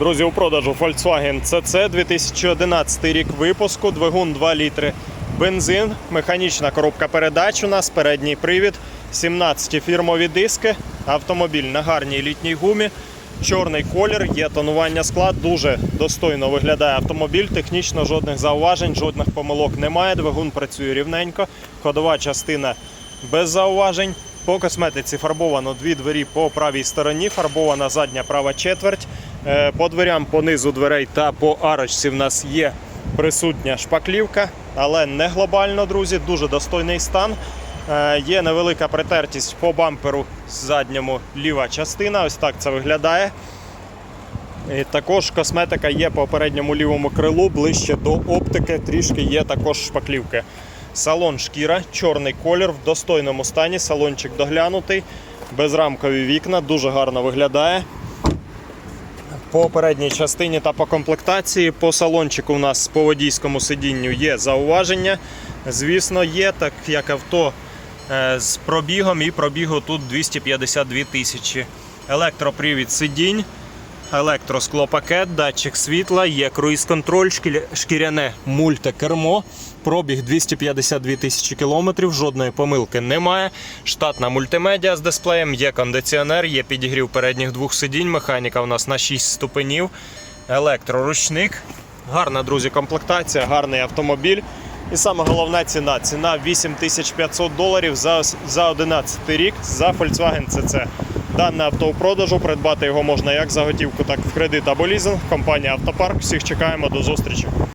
Друзі, у продажу Volkswagen CC 2011 рік випуску, двигун 2 літри, бензин, механічна коробка передач у нас, передній привід, 17 фірмові диски, автомобіль на гарній літній гумі, чорний колір, є тонування скла, дуже достойно виглядає автомобіль, технічно жодних зауважень, жодних помилок немає, двигун працює рівненько, ходова частина без зауважень. По косметиці фарбовано дві двері по правій стороні, фарбована задня права четверть. Е, По дверям, по низу дверей та по арочці в нас є присутня шпаклівка, але не глобально, друзі, дуже достойний стан. Е, Є невелика притертість по бамперу задньому ліва частина. Ось так це виглядає. І також косметика є по передньому лівому крилу, ближче до оптики, трішки є також шпаклівки. Салон шкіра, чорний колір в достойному стані, салончик доглянутий, безрамкові вікна, дуже гарно виглядає. По передній частині та по комплектації по салончику у нас по водійському сидінню є зауваження. Звісно, є, так як авто е, з пробігом і пробігу тут 252 тисячі. Електропривід сидінь, електросклопакет, датчик світла, є круїз-контроль, шкіряне мультикермо. Пробіг 252 тисячі кілометрів, жодної помилки немає. Штатна мультимедіа з дисплеєм, є кондиціонер, є підігрів передніх двох сидінь. Механіка у нас на 6 ступенів. Електроручник. Гарна, друзі, комплектація, гарний автомобіль. І саме головна ціна. Ціна 8500 доларів за, за 11 рік за Volkswagen CC. Дане авто у продажу. Придбати його можна як за готівку, так і в кредит або лізинг. Компанія Автопарк. Всіх чекаємо до зустрічі.